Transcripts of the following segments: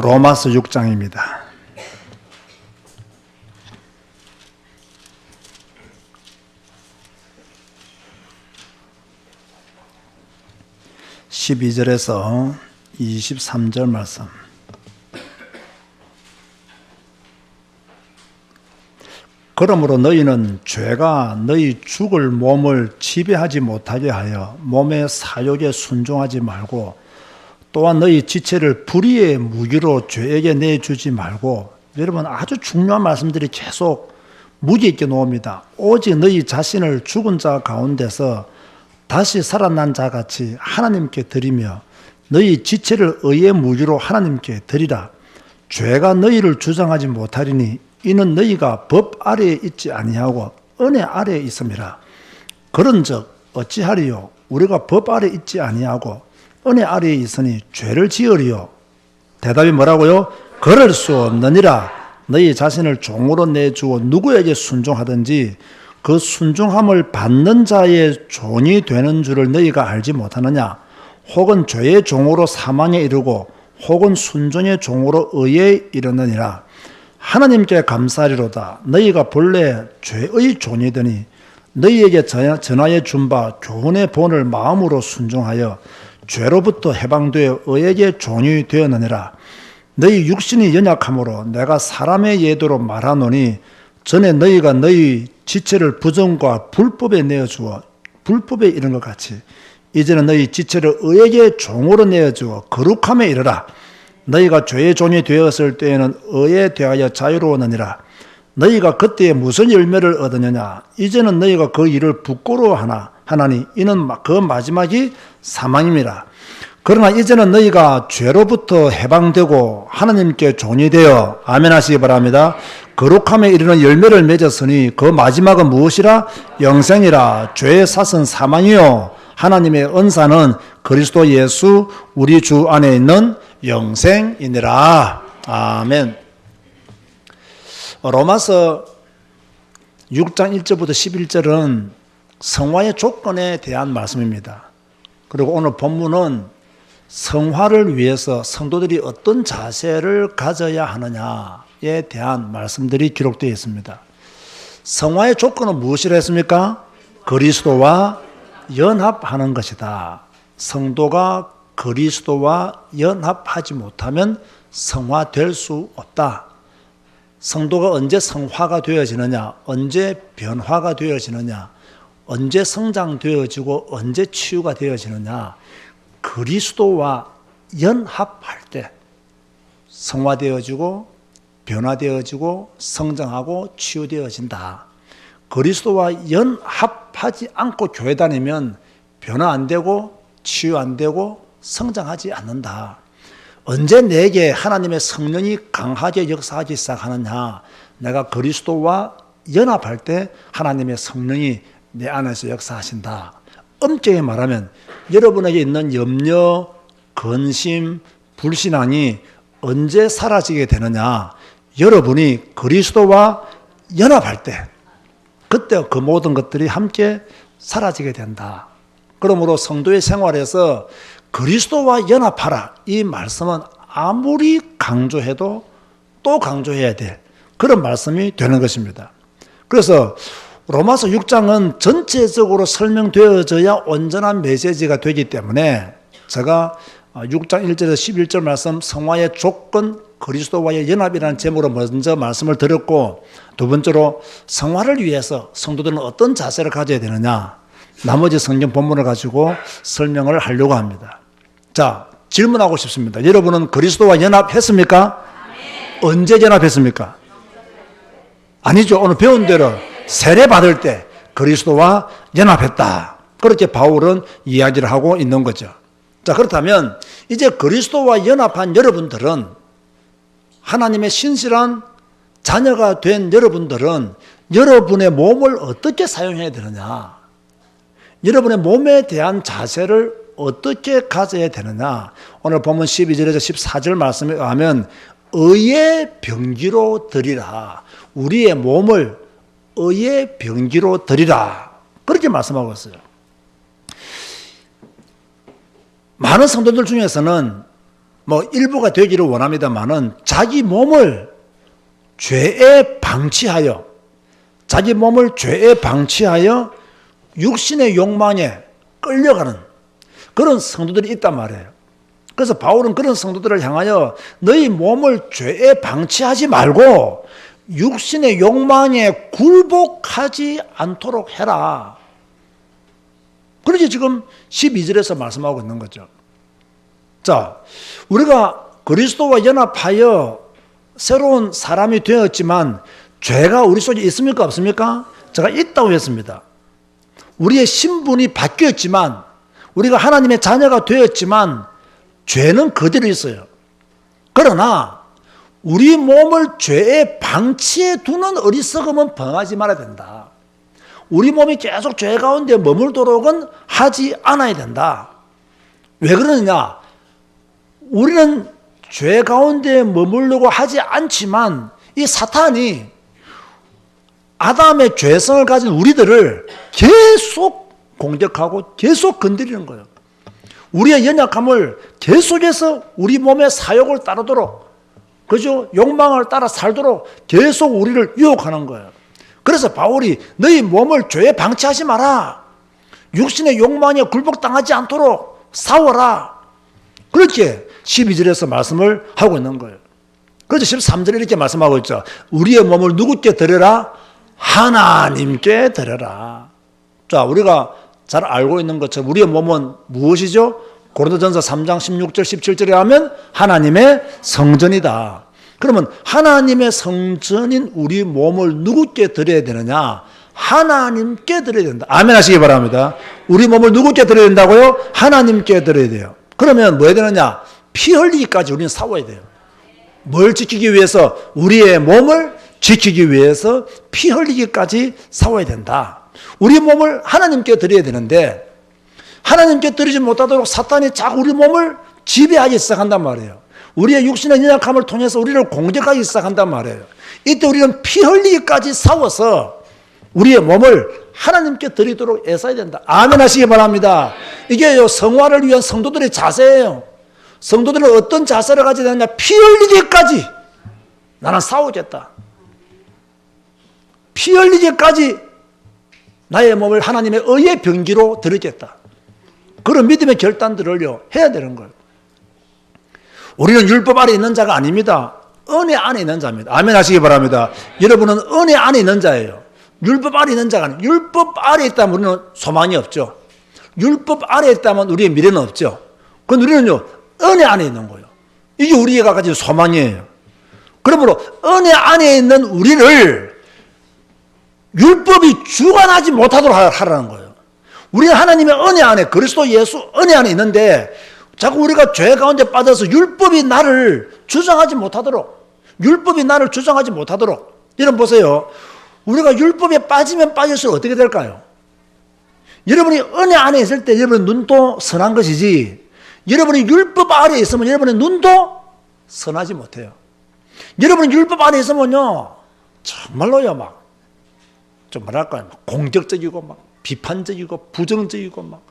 로마서 6장입니다. 12절에서 23절 말씀. 그러므로 너희는 죄가 너희 죽을 몸을 지배하지 못하게 하여 몸의 사욕에 순종하지 말고 또한 너희 지체를 불의의 무기로 죄에게 내주지 말고 여러분 아주 중요한 말씀들이 계속 무게 있게 나옵니다. 오직 너희 자신을 죽은 자 가운데서 다시 살아난 자 같이 하나님께 드리며 너희 지체를 의의 무기로 하나님께 드리라. 죄가 너희를 주장하지 못하리니 이는 너희가 법 아래에 있지 아니하고 은혜 아래에 있음이라. 그런즉 어찌하리요? 우리가 법 아래에 있지 아니하고 은혜 아래에 있으니 죄를 지으리요. 대답이 뭐라고요? 그럴 수 없느니라. 너희 자신을 종으로 내주어 누구에게 순종하든지 그 순종함을 받는 자의 종이 되는 줄을 너희가 알지 못하느냐? 혹은 죄의 종으로 사망에 이르고 혹은 순종의 종으로 의에 이르느니라. 하나님께 감사리로다. 너희가 본래 죄의 종이더니 너희에게 전하여 준바 교훈의 본을 마음으로 순종하여 죄로부터 해방되어 의에게 종이 되었느니라. 너희 육신이 연약함으로 내가 사람의 예도로 말하노니 전에 너희가 너희 지체를 부정과 불법에 내어주어 불법에 이른 것 같이 이제는 너희 지체를 의에게 종으로 내어주어 거룩함에 이르라. 너희가 죄의 종이 되었을 때에는 의에 대하여 자유로웠느니라. 너희가 그때에 무슨 열매를 얻으느냐? 이제는 너희가 그 일을 부끄러워하나 하나니 이는 그 마지막이 사망입니다. 그러나 이제는 너희가 죄로부터 해방되고 하나님께 종이 되어 아멘 하시기 바랍니다. 거룩함에 이르는 열매를 맺었으니 그 마지막은 무엇이라? 영생이라 죄의 사선 사망이요 하나님의 은사는 그리스도 예수 우리 주 안에 있는 영생이니라. 아멘. 로마서 6장 1절부터 11절은 성화의 조건에 대한 말씀입니다. 그리고 오늘 본문은 성화를 위해서 성도들이 어떤 자세를 가져야 하느냐에 대한 말씀들이 기록되어 있습니다. 성화의 조건은 무엇이라 했습니까? 그리스도와 연합하는 것이다. 성도가 그리스도와 연합하지 못하면 성화될 수 없다. 성도가 언제 성화가 되어지느냐, 언제 변화가 되어지느냐, 언제 성장되어지고 언제 치유가 되어지느냐, 그리스도와 연합할 때 성화되어지고 변화되어지고 성장하고 치유되어진다. 그리스도와 연합하지 않고 교회 다니면 변화 안 되고 치유 안 되고 성장하지 않는다. 언제 내게 하나님의 성령이 강하게 역사하기 시작하느냐? 내가 그리스도와 연합할 때 하나님의 성령이 내 안에서 역사하신다. 엄격히 말하면 여러분에게 있는 염려, 근심, 불신앙이 언제 사라지게 되느냐? 여러분이 그리스도와 연합할 때, 그때 그 모든 것들이 함께 사라지게 된다. 그러므로 성도의 생활에서 그리스도와 연합하라. 이 말씀은 아무리 강조해도 또 강조해야 될 그런 말씀이 되는 것입니다. 그래서 로마서 6장은 전체적으로 설명되어져야 온전한 메시지가 되기 때문에 제가 6장 1절에서 11절 말씀 성화의 조건 그리스도와의 연합이라는 제목으로 먼저 말씀을 드렸고 두 번째로 성화를 위해서 성도들은 어떤 자세를 가져야 되느냐 나머지 성경 본문을 가지고 설명을 하려고 합니다. 자, 질문하고 싶습니다. 여러분은 그리스도와 연합했습니까? 언제 연합했습니까? 아니죠. 오늘 배운 대로 세례 받을 때 그리스도와 연합했다. 그렇게 바울은 이야기를 하고 있는 거죠. 자, 그렇다면 이제 그리스도와 연합한 여러분들은 하나님의 신실한 자녀가 된 여러분들은 여러분의 몸을 어떻게 사용해야 되느냐? 여러분의 몸에 대한 자세를 어떻게 가져야 되느냐? 오늘 보면 12절에서 14절 말씀에 의하면 의의 병기로 드리라. 우리의 몸을 의의 병기로 드리라. 그렇게 말씀하고 있어요. 많은 성도들 중에서는 뭐 일부가 되기를 원합니다만은 자기 몸을 죄에 방치하여 자기 몸을 죄에 방치하여 육신의 욕망에 끌려가는 그런 성도들이 있단 말이에요. 그래서 바울은 그런 성도들을 향하여 너희 몸을 죄에 방치하지 말고 육신의 욕망에 굴복하지 않도록 해라. 그러지 지금 12절에서 말씀하고 있는 거죠. 자, 우리가 그리스도와 연합하여 새로운 사람이 되었지만 죄가 우리 속에 있습니까? 없습니까? 제가 있다고 했습니다. 우리의 신분이 바뀌었지만 우리가 하나님의 자녀가 되었지만 죄는 그대로 있어요. 그러나 우리 몸을 죄에 방치해 두는 어리석음은 범하지 말아야 된다. 우리 몸이 계속 죄 가운데 머물도록은 하지 않아야 된다. 왜 그러느냐? 우리는 죄 가운데 머물려고 하지 않지만 이 사탄이 아담의 죄성을 가진 우리들을 계속 공격하고 계속 건드리는 거예요. 우리의 연약함을 계속해서 우리 몸의 사욕을 따르도록 그죠? 욕망을 따라 살도록 계속 우리를 유혹하는 거예요. 그래서 바울이 너희 몸을 죄에 방치하지 마라. 육신의 욕망에 굴복당하지 않도록 싸워라. 그렇게 12절에서 말씀을 하고 있는 거예요. 그래서 13절에 이렇게 말씀하고 있죠. 우리의 몸을 누구께 드려라? 하나님께 드려라. 자, 우리가 잘 알고 있는 것처럼 우리의 몸은 무엇이죠? 고린도전서 3장 16절 17절에 하면 하나님의 성전이다. 그러면 하나님의 성전인 우리 몸을 누구께 드려야 되느냐? 하나님께 드려야 된다. 아멘 하시기 바랍니다. 우리 몸을 누구께 드려야 된다고요? 하나님께 드려야 돼요. 그러면 뭐 해야 되느냐? 피 흘리기까지 우리는 싸워야 돼요. 뭘 지키기 위해서? 우리의 몸을 지키기 위해서 피 흘리기까지 싸워야 된다. 우리 몸을 하나님께 드려야 되는데 하나님께 드리지 못하도록 사탄이 자꾸 우리 몸을 지배하기 시작한단 말이에요. 우리의 육신의 연약함을 통해서 우리를 공격하기 시작한단 말이에요. 이때 우리는 피 흘리기까지 싸워서 우리의 몸을 하나님께 드리도록 애써야 된다. 아멘 하시기 바랍니다. 이게 성화를 위한 성도들의 자세예요. 성도들은 어떤 자세를 가져야 되느냐? 피 흘리기까지 나는 싸우겠다. 피 흘리기까지 나의 몸을 하나님의 의의 병기로 드리겠다. 그런 믿음의 결단들을요, 해야 되는 거예요. 우리는 율법 아래 있는 자가 아닙니다. 은혜 안에 있는 자입니다. 아멘 하시기 바랍니다. 여러분은 은혜 안에 있는 자예요. 율법 아래 있는 자가 아니에요. 율법 아래 있다면 우리는 소망이 없죠. 율법 아래 있다면 우리의 미래는 없죠. 그건 우리는요, 은혜 안에 있는 거예요. 이게 우리가 가진 소망이에요. 그러므로 은혜 안에 있는 우리를 율법이 주관하지 못하도록 하라는 거예요. 우리는 하나님의 은혜 안에 그리스도 예수 은혜 안에 있는데 자꾸 우리가 죄 가운데 빠져서 율법이 나를 주장하지 못하도록 율법이 나를 주장하지 못하도록 여러분 보세요. 우리가 율법에 빠지면 빠질수록 어떻게 될까요? 여러분이 은혜 안에 있을 때 여러분의 눈도 선한 것이지 여러분이 율법 아래 있으면 여러분의 눈도 선하지 못해요. 여러분이 율법 안에 있으면요 정말로요 막 좀 뭐랄까 공격적이고 막 비판적이고 부정적이고 막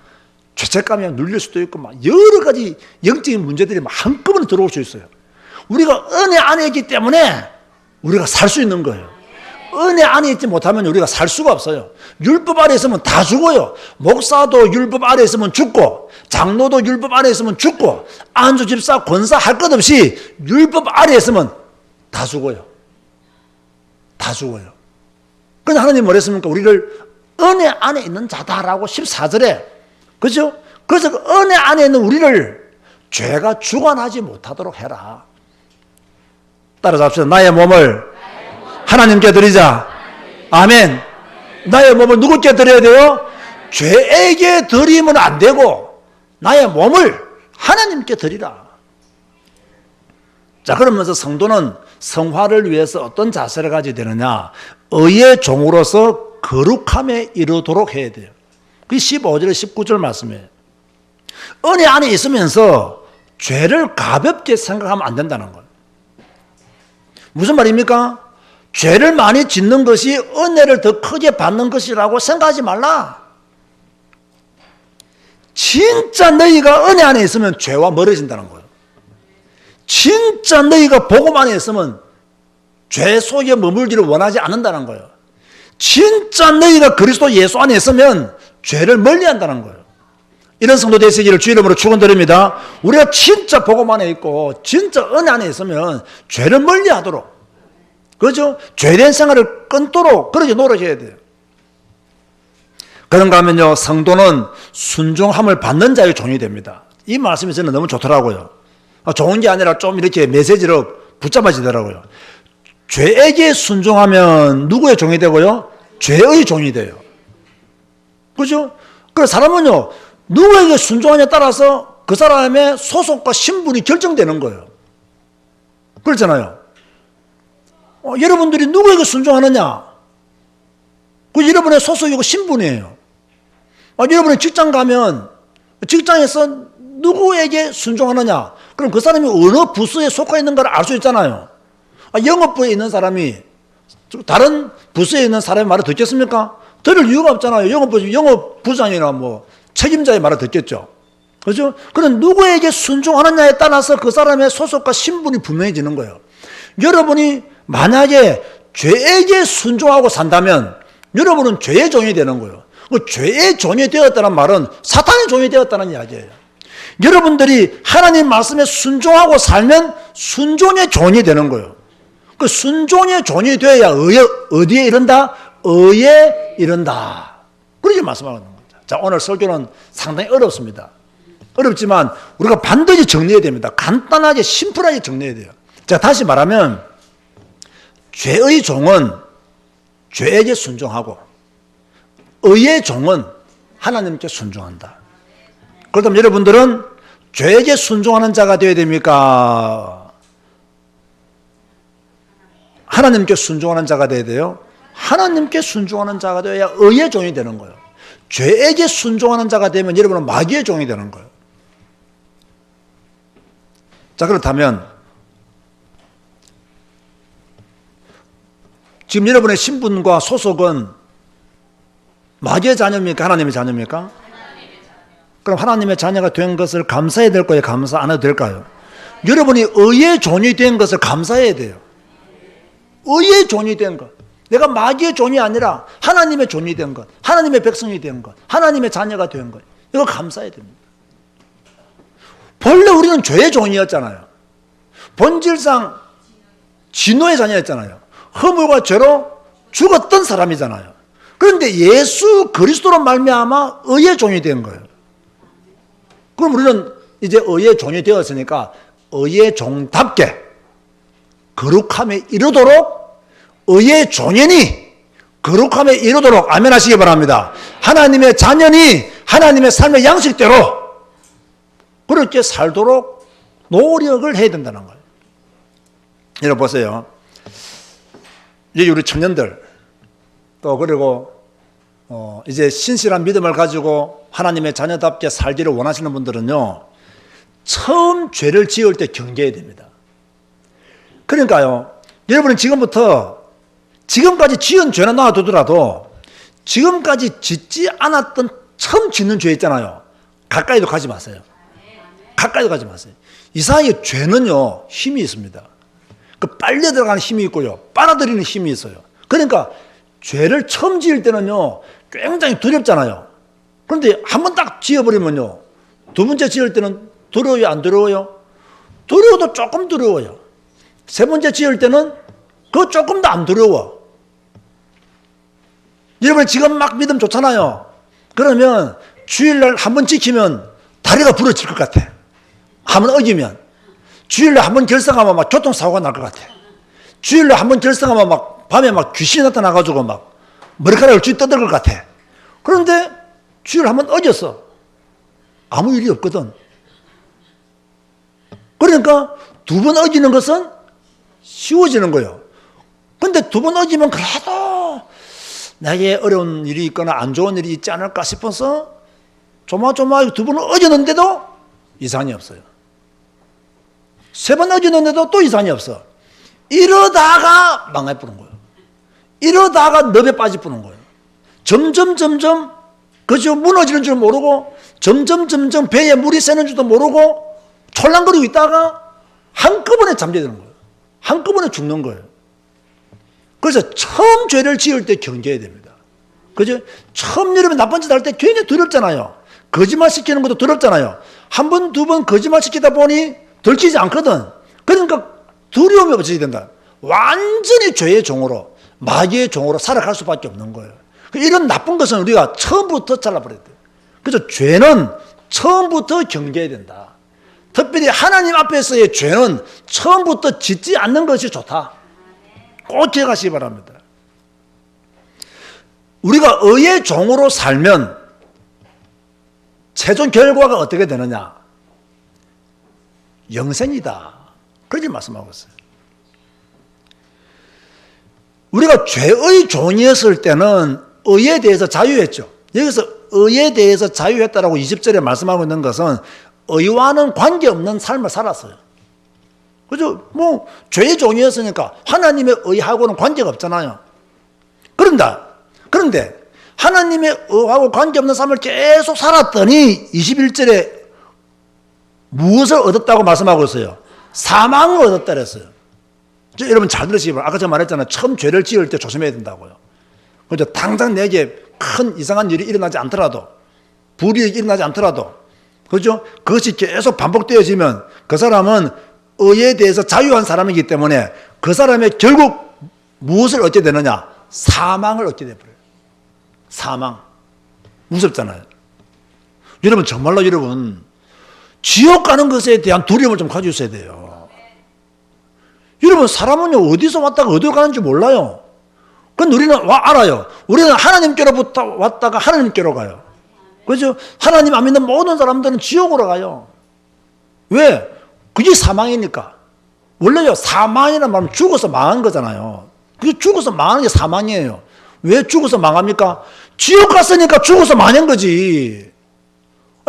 죄책감이 눌릴 수도 있고 막 여러 가지 영적인 문제들이 막 한꺼번에 들어올 수 있어요. 우리가 은혜 안에 있기 때문에 우리가 살 수 있는 거예요. 은혜 안에 있지 못하면 우리가 살 수가 없어요. 율법 아래 있으면 다 죽어요. 목사도 율법 아래 있으면 죽고, 장로도 율법 아래 있으면 죽고, 안주 집사, 권사 할 것 없이 율법 아래 있으면 다 죽어요. 다 죽어요. 그런데 하나님 뭐랬습니까? 우리를 은혜 안에 있는 자다라고 14절에 그죠? 그래서 그 은혜 안에 있는 우리를 죄가 주관하지 못하도록 해라. 따라잡시다. 나의 몸을 하나님께 드리자. 아멘. 나의 몸을 누구께 드려야 돼요? 죄에게 드리면 안 되고 나의 몸을 하나님께 드리라. 자, 그러면서 성도는 성화를 위해서 어떤 자세를 가져야 되느냐? 의의 종으로서 거룩함에 이르도록 해야 돼요. 그 15절, 19절 말씀이에요. 은혜 안에 있으면서 죄를 가볍게 생각하면 안 된다는 거예요. 무슨 말입니까? 죄를 많이 짓는 것이 은혜를 더 크게 받는 것이라고 생각하지 말라. 진짜 너희가 은혜 안에 있으면 죄와 멀어진다는 거예요. 진짜 너희가 보고만 했으면 죄 속에 머물기를 원하지 않는다는 거예요. 진짜 너희가 그리스도 예수 안에 있으면 죄를 멀리 한다는 거예요. 이런 성도 되시기를 주 이름으로 축원드립니다. 우리가 진짜 복음 안에 있고 진짜 은혜 안에 있으면 죄를 멀리 하도록 그죠? 죄된 생활을 끊도록 그렇게 노력해야 돼요. 그런가 하면요, 성도는 순종함을 받는 자의 종이 됩니다. 이 말씀이 저는 너무 좋더라고요. 아, 좋은 게 아니라 좀 이렇게 메시지로 붙잡아지더라고요. 죄에게 순종하면 누구의 종이 되고요? 죄의 종이 돼요. 그죠? 그 사람은요, 누구에게 순종하냐에 따라서 그 사람의 소속과 신분이 결정되는 거예요. 그렇잖아요. 어, 여러분들이 누구에게 순종하느냐? 그 여러분의 소속이고 신분이에요. 아, 여러분이 직장 가면 직장에서 누구에게 순종하느냐? 그럼 그 사람이 어느 부서에 속해 있는가를 알 수 있잖아요. 아, 영업부에 있는 사람이 다른 부서에 있는 사람의 말을 듣겠습니까? 들을 이유가 없잖아요. 영업부, 영업부장이나 뭐 책임자의 말을 듣겠죠. 그죠? 그럼 누구에게 순종하느냐에 따라서 그 사람의 소속과 신분이 분명해지는 거예요. 여러분이 만약에 죄에게 순종하고 산다면 여러분은 죄의 종이 되는 거예요. 그 죄의 종이 되었다는 말은 사탄의 종이 되었다는 이야기예요. 여러분들이 하나님 말씀에 순종하고 살면 순종의 종이 되는 거예요. 그 순종의 종이 되어야 의에, 어디에 이른다? 의에 이른다. 그렇게 말씀하는 겁니다. 자, 오늘 설교는 상당히 어렵습니다. 어렵지만 우리가 반드시 정리해야 됩니다. 간단하게, 심플하게 정리해야 돼요. 자, 다시 말하면 죄의 종은 죄에게 순종하고 의의 종은 하나님께 순종한다. 그렇다면 여러분들은 죄에게 순종하는 자가 되어야 됩니까? 하나님께 순종하는 자가 되어야 돼요? 하나님께 순종하는 자가 되어야 의의 종이 되는 거예요. 죄에게 순종하는 자가 되면 여러분은 마귀의 종이 되는 거예요. 자, 그렇다면 지금 여러분의 신분과 소속은 마귀의 자녀입니까? 하나님의 자녀입니까? 그럼 하나님의 자녀가 된 것을 감사해야 될 거예요? 감사 안 해도 될까요? 여러분이 의의 종이 된 것을 감사해야 돼요. 의의 종이 된 것. 내가 마귀의 종이 아니라 하나님의 종이 된 것. 하나님의 백성이 된 것. 하나님의 자녀가 된 것. 이거 감사해야 됩니다. 본래 우리는 죄의 종이었잖아요. 본질상 진노의 자녀였잖아요. 허물과 죄로 죽었던 사람이잖아요. 그런데 예수 그리스도로 말미암아 의의 종이 된 거예요. 그럼 우리는 이제 의의 종이 되었으니까 의의 종답게 거룩함에 이르도록 의의 종연이 거룩함에 이르도록 아멘 하시기 바랍니다. 하나님의 자녀니 하나님의 삶의 양식대로 그렇게 살도록 노력을 해야 된다는 거예요. 여러분 보세요. 여기 우리 청년들 또 그리고 어 이제 신실한 믿음을 가지고 하나님의 자녀답게 살기를 원하시는 분들은요. 처음 죄를 지을 때 경계해야 됩니다. 그러니까요. 여러분은 지금부터 지금까지 지은 죄는 놔두더라도 지금까지 짓지 않았던 처음 짓는 죄 있잖아요. 가까이도 가지 마세요. 가까이도 가지 마세요. 이상하게 죄는요, 힘이 있습니다. 그 빨려 들어가는 힘이 있고요. 빨아들이는 힘이 있어요. 그러니까 죄를 처음 지을 때는요, 굉장히 두렵잖아요. 그런데 한 번 딱 지어버리면요, 두 번째 지을 때는 두려워요, 안 두려워요? 두려워도 조금 두려워요. 세 번째 지을 때는 그 조금 더안 두려워. 여러분 지금 막 믿음 좋잖아요. 그러면 주일날 한 번 지키면 다리가 부러질 것 같아. 한 번 어기면. 주일날 한 번 결성하면 막 교통사고가 날 것 같아. 주일날 한 번 결성하면 막 밤에 막 귀신이 나타나가지고 막 머리카락을 쥐 떠들 것 같아. 그런데 주일 한 번 어겼어. 아무 일이 없거든. 그러니까 두 번 어기는 것은 쉬워지는 거예요. 근데 두 번 어기면 그래도 나에게 어려운 일이 있거나 안 좋은 일이 있지 않을까 싶어서 조마조마하게 두번 어겼는데도 이상이 없어요. 세 번 어겼는데도 또 이상이 없어. 이러다가 망해버린 거예요. 이러다가 늪에 빠져버린 거예요. 점점 점점 그저 무너지는 줄 모르고 점점 점점 배에 물이 새는 줄도 모르고 촐랑거리고 있다가 한꺼번에 잠재되는 거예요. 한꺼번에 죽는 거예요. 그래서 처음 죄를 지을 때 경계해야 됩니다. 그죠? 처음 여러분 나쁜 짓 할 때 괜히 두렵잖아요. 거짓말 시키는 것도 두렵잖아요. 한 번, 두 번 거짓말 시키다 보니 들키지 않거든. 그러니까 두려움이 없어져야 된다. 완전히 죄의 종으로, 마귀의 종으로 살아갈 수밖에 없는 거예요. 이런 나쁜 것은 우리가 처음부터 잘라버려야 돼요. 그래서 죄는 처음부터 경계해야 된다. 특별히 하나님 앞에서의 죄는 처음부터 짓지 않는 것이 좋다. 꼭 기억하시기 바랍니다. 우리가 의의 종으로 살면 최종 결과가 어떻게 되느냐? 영생이다. 그렇게 말씀하고 있어요. 우리가 죄의 종이었을 때는 의에 대해서 자유했죠. 여기서 의에 대해서 자유했다라고 20절에 말씀하고 있는 것은 의와는 관계없는 삶을 살았어요. 그죠? 뭐, 죄의 종이었으니까 하나님의 의하고는 관계가 없잖아요. 그런다. 그런데 하나님의 의하고 관계없는 삶을 계속 살았더니 21절에 무엇을 얻었다고 말씀하고 있어요? 사망을 얻었다 그랬어요. 저 여러분 잘 들으시기. 아까 제가 말했잖아요. 처음 죄를 지을 때 조심해야 된다고요. 그죠? 당장 내게 큰 이상한 일이 일어나지 않더라도, 불이익이 일어나지 않더라도, 그죠? 그것이 계속 반복되어지면 그 사람은 의에 대해서 자유한 사람이기 때문에 그 사람의 결국 무엇을 얻게 되느냐? 사망을 얻게 돼버려요. 사망. 무섭잖아요. 여러분, 정말로 여러분, 지옥 가는 것에 대한 두려움을 좀 가지셔야 돼요. 여러분, 사람은요, 어디서 왔다가 어디로 가는지 몰라요. 그건 우리는 와, 알아요. 우리는 하나님께로부터 왔다가 하나님께로 가요. 그죠? 하나님 안 믿는 모든 사람들은 지옥으로 가요. 왜? 그게 사망이니까. 원래요, 사망이라는 말은 죽어서 망한 거잖아요. 그게 죽어서 망하는 게 사망이에요. 왜 죽어서 망합니까? 지옥 갔으니까 죽어서 망한 거지.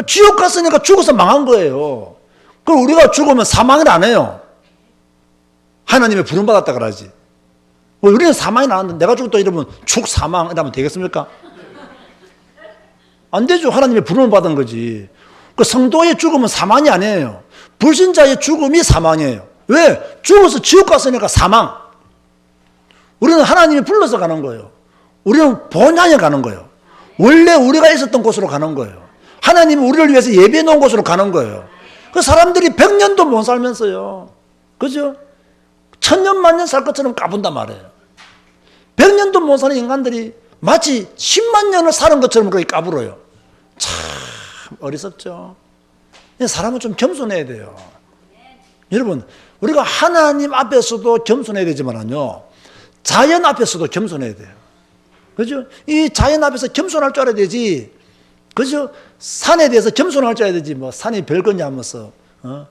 지옥 갔으니까 죽어서 망한 거예요. 그럼 우리가 죽으면 사망을 안 해요. 하나님의 부름받았다 그러지. 뭐 우리는 사망이 나는데 내가 죽었다 이러면 죽 사망 이러면 되겠습니까? 안 되죠. 하나님의 부름을 받은 거지. 그 성도의 죽음은 사망이 아니에요. 불신자의 죽음이 사망이에요. 왜? 죽어서 지옥 갔으니까 사망. 우리는 하나님이 불러서 가는 거예요. 우리는 본향에 가는 거예요. 원래 우리가 있었던 곳으로 가는 거예요. 하나님이 우리를 위해서 예비해 놓은 곳으로 가는 거예요. 그 사람들이 백년도 못 살면서요. 그죠? 천년 만년 살 것처럼 까분단 말이에요. 백년도 못 사는 인간들이 마치 10만 년을 사는 것처럼 그렇게 까불어요. 참 어리석죠. 사람은 좀 겸손해야 돼요. 여러분, 우리가 하나님 앞에서도 겸손해야 되지만요. 자연 앞에서도 겸손해야 돼요. 그죠? 이 자연 앞에서 겸손할 줄 알아야 되지. 그죠? 산에 대해서 겸손할 줄 알아야 되지. 뭐, 산이 별거냐 하면서, 어?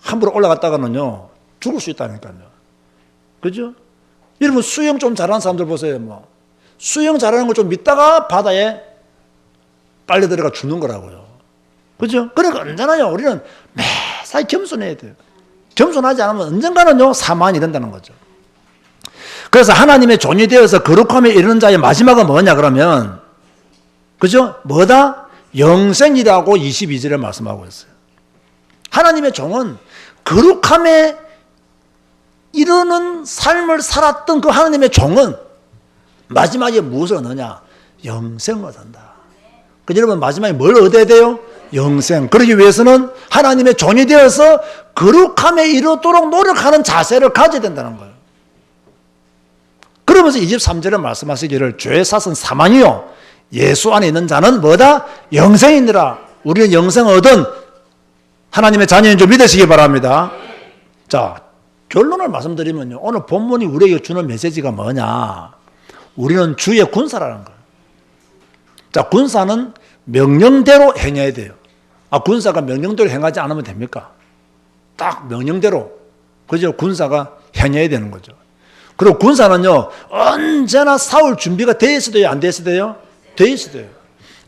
함부로 올라갔다가는요, 죽을 수 있다니까요. 그죠? 여러분, 수영 좀 잘하는 사람들 보세요. 뭐, 수영 잘하는 걸 좀 믿다가 바다에 빨려 들어가 죽는 거라고요. 그죠? 그러니까 언제나요, 우리는 매사에 겸손해야 돼요. 겸손하지 않으면 언젠가는요, 사망이 된다는 거죠. 그래서 하나님의 종이 되어서 거룩함에 이르는 자의 마지막은 뭐냐, 그러면, 그죠? 뭐다? 영생이라고 22절에 말씀하고 있어요. 하나님의 종은 거룩함에 이르는 삶을 살았던 그 하나님의 종은 마지막에 무엇을 얻느냐? 영생을 얻는다. 그 여러분 마지막에 뭘 얻어야 돼요? 영생. 그러기 위해서는 하나님의 종이 되어서 거룩함에 이르도록 노력하는 자세를 가져야 된다는 거예요. 그러면서 23절에 말씀하시기를 죄 사선 사망이요. 예수 안에 있는 자는 뭐다? 영생이니라. 우리는 영생 얻은 하나님의 자녀인 줄 믿으시기 바랍니다. 자, 결론을 말씀드리면요. 오늘 본문이 우리에게 주는 메시지가 뭐냐? 우리는 주의 군사라는 거예요. 자, 군사는 명령대로 행해야 돼요. 아, 군사가 명령대로 행하지 않으면 됩니까? 딱 명령대로. 그죠? 군사가 행해야 되는 거죠. 그리고 군사는요, 언제나 싸울 준비가 돼 있어야 돼요? 안 돼 있어야 돼요? 돼 있어야 돼요.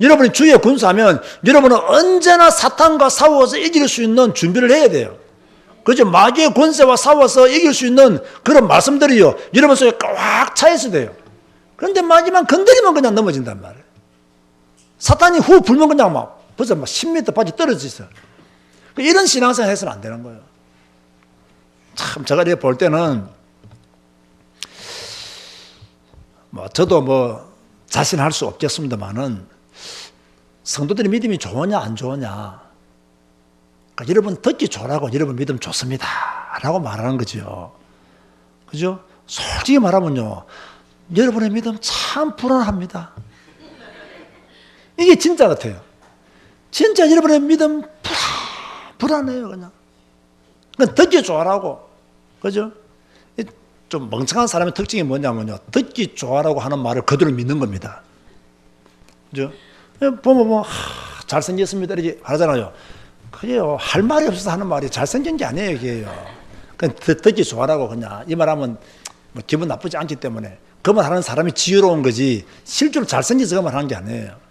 여러분이 주의 군사면 여러분은 언제나 사탄과 싸워서 이길 수 있는 준비를 해야 돼요. 그죠? 마귀의 권세와 싸워서 이길 수 있는 그런 말씀들이요. 여러분 속에 꽉차 있어야 돼요. 그런데 마지막 건드리면 그냥 넘어진단 말이에요. 사탄이 후 불면 그냥 막 벌써 막 10m 빠져 떨어져 있어요. 이런 신앙생활 해서는 안 되는 거예요. 참 제가 이렇게 볼 때는 뭐 저도 뭐 자신할 수 없겠습니다만은 성도들의 믿음이 좋으냐 안 좋으냐 그러니까 여러분 듣기 좋라고 여러분 믿음 좋습니다 라고 말하는 거죠 그죠? 솔직히 말하면요 여러분의 믿음 참 불안합니다 이게 진짜 같아요 진짜 여러분의 믿음 불안, 불안해요 그냥 듣기 좋아라고 그죠? 이좀 멍청한 사람의 특징이 뭐냐면요 듣기 좋아라고 하는 말을 그대로 믿는 겁니다 그죠? 보면 뭐 하, 잘생겼습니다 이렇게 하잖아요. 그게요 할 말이 없어서 하는 말이 잘생긴 게 아니에요 그게요. 그냥 듣, 듣기 좋아라고 그냥 이 말하면 뭐 기분 나쁘지 않기 때문에 그 말 하는 사람이 지혜로운 거지 실제로 잘생겨서 그 말 하는 게 아니에요.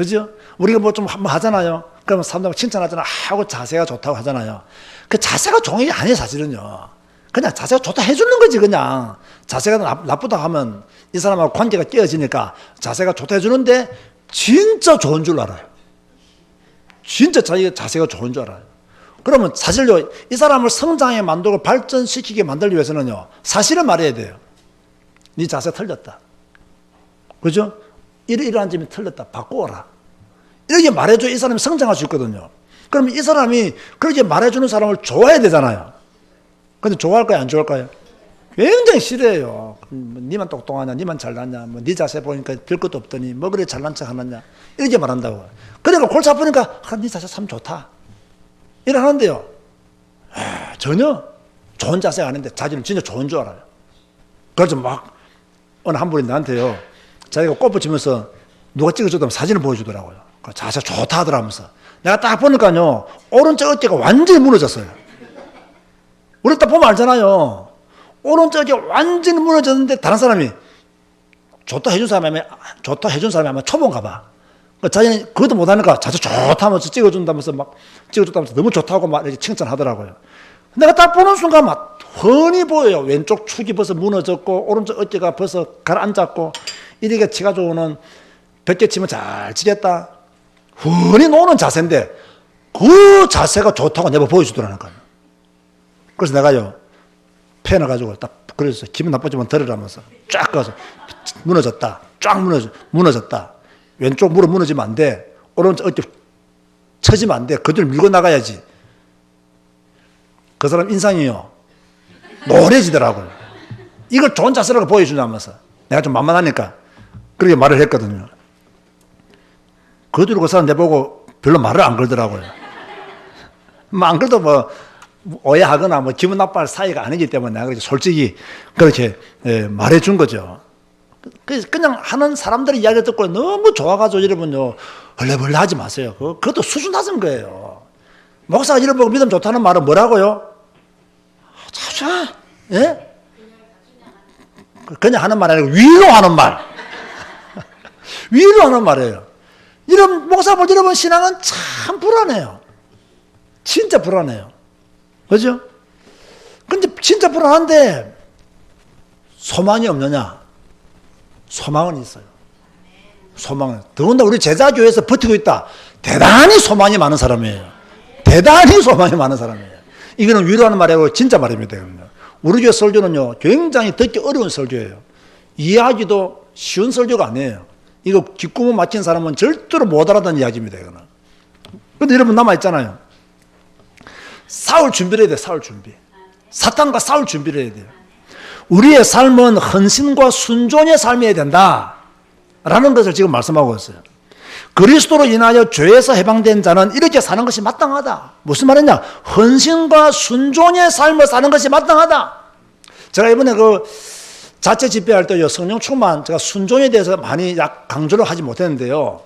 그죠? 우리가 뭐 좀 하잖아요. 그러면 사람들 칭찬하잖아. 하고 자세가 좋다고 하잖아요. 그 자세가 게 아니에요 사실은요. 그냥 자세가 좋다 해주는 거지 그냥 자세가 나, 나쁘다 하면 이 사람하고 관계가 깨어지니까 자세가 좋다 해주는데 진짜 좋은 줄 알아요. 진짜 자기가 자세가 좋은 줄 알아요. 그러면 사실요, 이 사람을 성장에 만들고 발전시키게 만들기 위해서는요, 사실을 말해야 돼요. 네 자세 틀렸다. 그죠? 이러, 이러한 점이 틀렸다. 바꾸어라. 이렇게 말해줘야 이 사람이 성장할 수 있거든요. 그러면 이 사람이 그렇게 말해주는 사람을 좋아해야 되잖아요. 근데 좋아할까요? 안 좋아할까요? 굉장히 싫어해요. 뭐, 니만 똑똑하냐, 니만 잘났냐, 뭐, 니 자세 보니까 별 것도 없더니, 뭐, 그래 잘난 척 하느냐. 이렇게 말한다고. 그러니까 골치 아프니까, 아, 니 자세 참 좋다. 이래 하는데요. 아, 전혀 좋은 자세가 아닌데, 자기는 진짜 좋은 줄 알아요. 그래서 막, 어느 한 분이 나한테요, 자기가 꽃 붙이면서 누가 찍어줬다면 사진을 보여주더라고요. 그 자세 좋다 하더라면서. 내가 딱 보니까요, 오른쪽 어깨가 완전히 무너졌어요. 우리 딱 보면 알잖아요. 오른쪽이 완전히 무너졌는데 다른 사람이 좋다 해준 사람이 좋다 해준 사람이 아마 초보인가 봐. 그 자기는 그것도 못하니까 자주 좋다면서 찍어준다면서 막 찍어줬다면서 너무 좋다고 막 이렇게 칭찬하더라고요. 내가 딱 보는 순간 막 훤히 보여요. 왼쪽 축이 벌써 무너졌고 오른쪽 어깨가 벌써 가라앉았고 이렇게 치가지고는 벽에 치면 잘 치겠다. 훤히 노는 자세인데 그 자세가 좋다고 내가 보여주더라니까요. 그래서 내가요 펜을 가지고 딱 그래서 기분 나쁘지만 들으라면서 쫙 가서 무너졌다. 쫙 무너져 무너졌다. 왼쪽 무릎 무너지면 안 돼. 오른쪽 어깨 처지면 안 돼. 그들 밀고 나가야지. 그 사람 인상이요. 노래지더라고요. 이걸 좋은 자세라고 보여주냐면서. 내가 좀 만만하니까 그렇게 말을 했거든요. 그 뒤로 그 사람 내보고 별로 말을 안 걸더라고요. 뭐 안 그래도 뭐 오해하거나 뭐 기분 나빠할 사이가 아니기 때문에 내가 그렇게 솔직히 그렇게 예, 말해 준 거죠. 그 그냥 하는 사람들의 이야기 듣고 너무 좋아가지고 여러분요 얼레벌레 하지 마세요. 그, 그것도 수준 낮은 거예요. 목사가 이런 보고 믿음 좋다는 말은 뭐라고요? 자 자, 예? 그냥 하는 말 아니고 위로하는 말. 위로하는 말이에요. 이런 목사 볼 여러분 신앙은 참 불안해요. 진짜 불안해요. 그죠? 근데 진짜 불안한데 소망이 없느냐? 소망은 있어요. 소망은. 더군다나 우리 제자교회에서 버티고 있다. 대단히 소망이 많은 사람이에요. 대단히 소망이 많은 사람이에요. 이거는 위로하는 말이고 진짜 말입니다. 우리 교회 설교는요, 굉장히 듣기 어려운 설교예요. 이해하기도 쉬운 설교가 아니에요. 이거 귓구멍 막힌 사람은 절대로 못 알아듣는 이야기입니다. 이거는. 근데 여러분 남아있잖아요. 싸울 준비를 해야 돼, 싸울 준비. 사탄과 싸울 준비를 해야 돼요. 우리의 삶은 헌신과 순종의 삶이어야 된다. 라는 것을 지금 말씀하고 있어요. 그리스도로 인하여 죄에서 해방된 자는 이렇게 사는 것이 마땅하다. 무슨 말이냐? 헌신과 순종의 삶을 사는 것이 마땅하다. 제가 이번에 그 자체 집회할 때요, 성령 충만, 제가 순종에 대해서 많이 약 강조를 하지 못했는데요.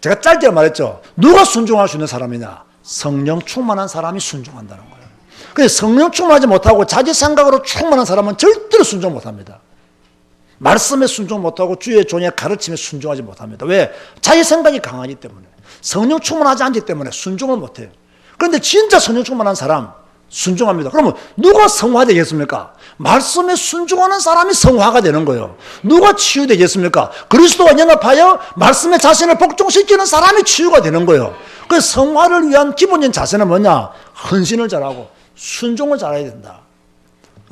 제가 짧게 말했죠. 누가 순종할 수 있는 사람이냐? 성령 충만한 사람이 순종한다는 거예요. 근데 성령 충만하지 못하고 자기 생각으로 충만한 사람은 절대로 순종 못합니다. 말씀에 순종 못하고 주의 종의 가르침에 순종하지 못합니다. 왜? 자기 생각이 강하기 때문에. 성령 충만하지 않기 때문에 순종을 못해요. 그런데 진짜 성령 충만한 사람 순종합니다. 그러면 누가 성화되겠습니까? 말씀에 순종하는 사람이 성화가 되는 거예요. 누가 치유되겠습니까? 그리스도와 연합하여 말씀에 자신을 복종시키는 사람이 치유가 되는 거예요. 그 성화를 위한 기본적인 자세는 뭐냐? 헌신을 잘하고 순종을 잘해야 된다.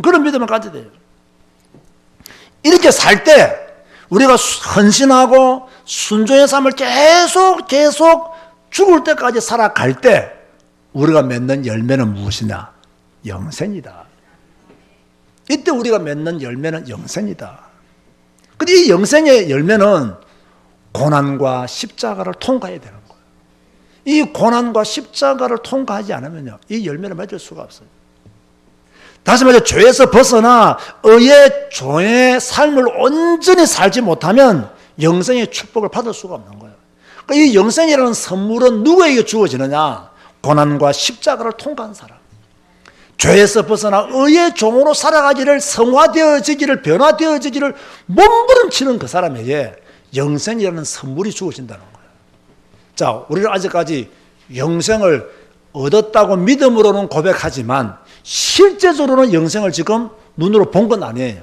그런 믿음을 가져야 돼요. 이렇게 살 때 우리가 헌신하고 순종의 삶을 계속 계속 죽을 때까지 살아갈 때 우리가 맺는 열매는 무엇이냐? 영생이다. 이때 우리가 맺는 열매는 영생이다. 근데 이 영생의 열매는 고난과 십자가를 통과해야 되는 거예요. 이 고난과 십자가를 통과하지 않으면요, 이 열매를 맺을 수가 없어요. 다시 말해 죄에서 벗어나 의의 종의 삶을 온전히 살지 못하면 영생의 축복을 받을 수가 없는 거예요. 그러니까 이 영생이라는 선물은 누구에게 주어지느냐? 고난과 십자가를 통과한 사람. 죄에서 벗어나 의의 종으로 살아가기를 성화되어지기를 변화되어지기를 몸부림치는 그 사람에게 영생이라는 선물이 주어진다는 거예요. 자, 우리는 아직까지 영생을 얻었다고 믿음으로는 고백하지만 실제적으로는 영생을 지금 눈으로 본 건 아니에요.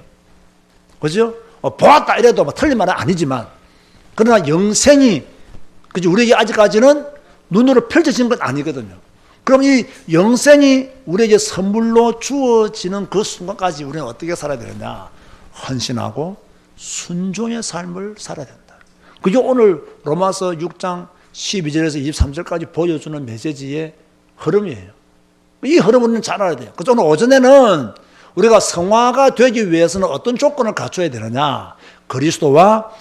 그죠? 어, 보았다 이래도 뭐 틀린 말은 아니지만 그러나 영생이 그죠? 우리에게 아직까지는 눈으로 펼쳐진 건 아니거든요. 그럼 이 영생이 우리에게 선물로 주어지는 그 순간까지 우리는 어떻게 살아야 되느냐? 헌신하고 순종의 삶을 살아야 된다. 그게 오늘 로마서 6장 12절에서 23절까지 보여주는 메시지의 흐름이에요. 이 흐름을 잘 알아야 돼요. 그래서 오늘 오전에는 우리가 성화가 되기 위해서는 어떤 조건을 갖춰야 되느냐? 그리스도와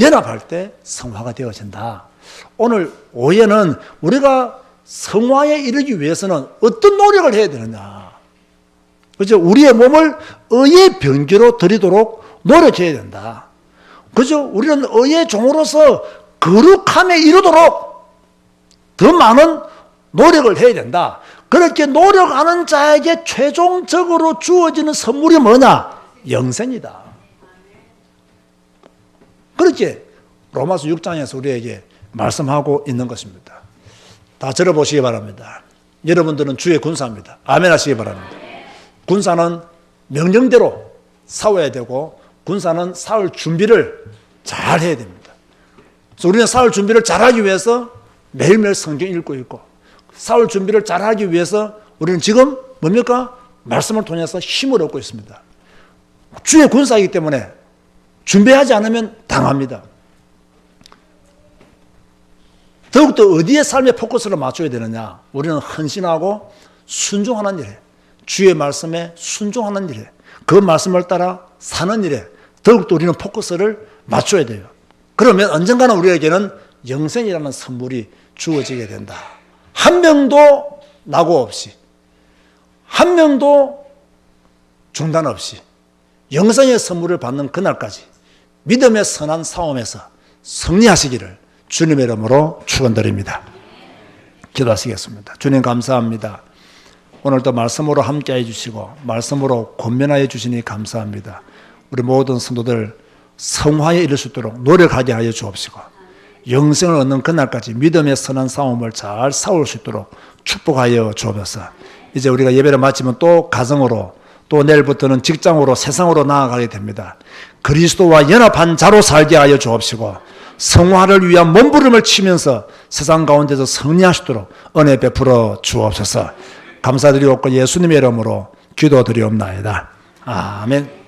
연합할 때 성화가 되어진다. 오늘 오후에는 우리가 성화에 이르기 위해서는 어떤 노력을 해야 되느냐? 그죠? 우리의 몸을 의의 변기로 드리도록 노력해야 된다. 그죠? 우리는 의의 종으로서 거룩함에 이르도록 더 많은 노력을 해야 된다. 그렇게 노력하는 자에게 최종적으로 주어지는 선물이 뭐냐? 영생이다. 그렇게 로마서 6장에서 우리에게 말씀하고 있는 것입니다. 다 들어보시기 바랍니다. 여러분들은 주의 군사입니다. 아멘 하시기 바랍니다. 군사는 명령대로 싸워야 되고 군사는 싸울 준비를 잘 해야 됩니다. 그래서 우리는 싸울 준비를 잘하기 위해서 매일매일 성경 읽고 있고 싸울 준비를 잘하기 위해서 우리는 지금 뭡니까? 말씀을 통해서 힘을 얻고 있습니다. 주의 군사이기 때문에 준비하지 않으면 당합니다. 더욱더 어디에 삶의 포커스를 맞춰야 되느냐? 우리는 헌신하고 순종하는 일에, 주의 말씀에 순종하는 일에, 그 말씀을 따라 사는 일에 더욱더 우리는 포커스를 맞춰야 돼요. 그러면 언젠가는 우리에게는 영생이라는 선물이 주어지게 된다. 한 명도 낙오 없이, 한 명도 중단 없이 영생의 선물을 받는 그날까지 믿음의 선한 싸움에서 승리하시기를 주님의 이름으로 축원드립니다. 기도하시겠습니다. 주님 감사합니다. 오늘도 말씀으로 함께해 주시고 말씀으로 권면하여 주시니 감사합니다. 우리 모든 성도들 성화에 이를 수 있도록 노력하게 하여 주옵시고 영생을 얻는 그날까지 믿음의 선한 싸움을 잘 싸울 수 있도록 축복하여 주옵소서. 이제 우리가 예배를 마치면 또 가정으로 또 내일부터는 직장으로 세상으로 나아가게 됩니다. 그리스도와 연합한 자로 살게 하여 주옵시고 성화를 위한 몸부림을 치면서 세상 가운데서 승리하시도록 은혜 베풀어 주옵소서. 감사드리옵고 예수님의 이름으로 기도드리옵나이다. 아멘.